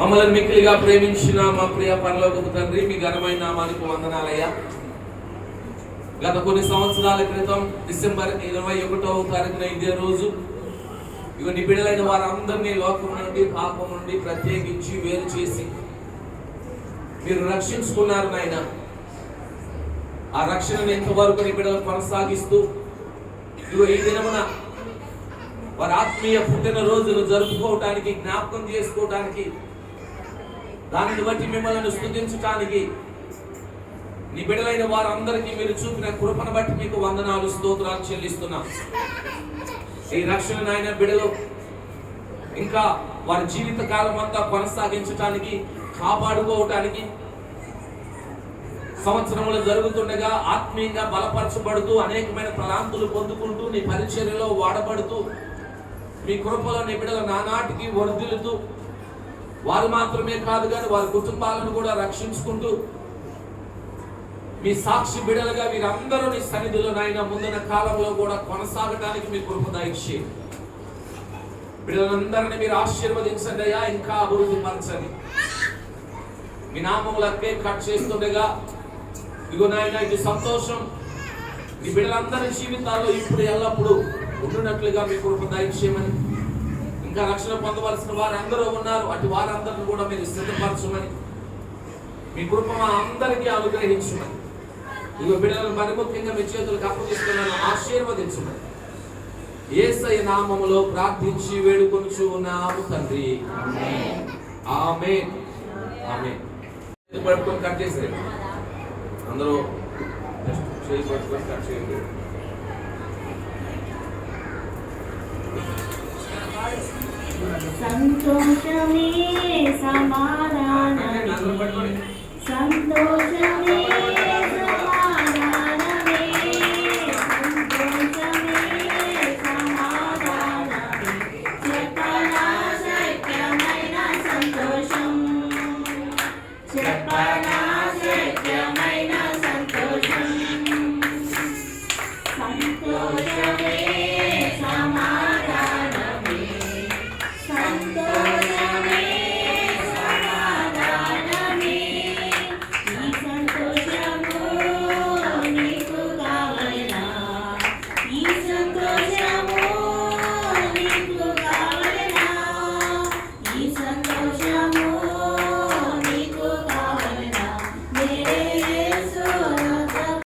మమ్మల్ని మిక్కిలిగా ప్రేమించిన మా ప్రియ పనులకు తండ్రి మీ ఘనమైన నామానికి వందనాలయ్యా. గత కొన్ని సంవత్సరాల క్రితం డిసెంబర్ ఇరవై ఒకటవ తారీఖున ఇదే రోజు ఇక నీ వారందరినీ లోకం నుండి పాపం నుండి ప్రత్యేకించి వేరు చేసి మీరు రక్షించుకున్నారు నాయన. ఆ రక్షణను ఎంతవరకు నిబిడలు కొనసాగిస్తూ ఇదిగో ఈ దినమున వారి ఆత్మీయ పుట్టిన రోజును జరుపుకోవటానికి జ్ఞాపకం చేసుకోవటానికి దానిని బట్టి మిమ్మల్ని స్తుతించటానికి నీ బిడ్డలైన వారందరికీ మీరు చూపిన కృపను బట్టి మీకు వందనాలు స్తోత్రాలు చెల్లిస్తున్నాం. ఈ రక్షణ నాయన బిడలు ఇంకా వారి జీవిత కాలం అంతా కొనసాగించటానికి కాపాడుకోవటానికి సంవత్సరములు జరుగుతుండగా ఆత్మీయంగా బలపరచబడుతూ అనేకమైన ప్రాంతులు పొందుకుంటూ నీ పరిచర్యలో వాడబడుతూ మీ కృపలో నీ నానాటికి వర్ధిల్లుతూ వారు మాత్రమే కాదు కానీ వారి కుటుంబాలను కూడా రక్షించుకుంటూ మీ సాక్షి బిడలుగా వీరందరూ నీ సన్నిధిలో నాయన ముందున్న కాలంలో కూడా కొనసాగడానికి మీ కృప దయచేయండి. బిడ్డలందరినీ మీరు ఆశీర్వదించండి అయ్యా ఇంకా అభివృద్ధి పరచని మీ నామములకే కట్ చేస్తుండగా ఇదిగో నాయన ఇది సంతోషం. మీ బిడ్డలందరి జీవితాల్లో ఇప్పుడు ఎల్లప్పుడూ ఉండునట్లుగా మీ కృప దయచేయమని ఇంకా రక్షణ పొందవలసిన వారు ఉన్నారు. అటు వారందరిని కూడా మీరు సిద్ధపరచమని మీ కృప మా అందరికీ అనుగ్రహించమని. ఇక బిడ్డలను మరి ముఖ్యంగా మీ చేతులకు అప్పగిస్తున్నాను ఆశీర్వదించమని. ఏసయ నామములో ప్రార్థించి వేడుకొనుచు ఉన్నాము తండ్రి. ఆమె ఆమె పట్టుకొని కట్ చేసేయండి. అందరూ just చేయి పట్టుకొని కట్ చేయండి. సంతోషమే పట్టుకోండి. సంతోషమే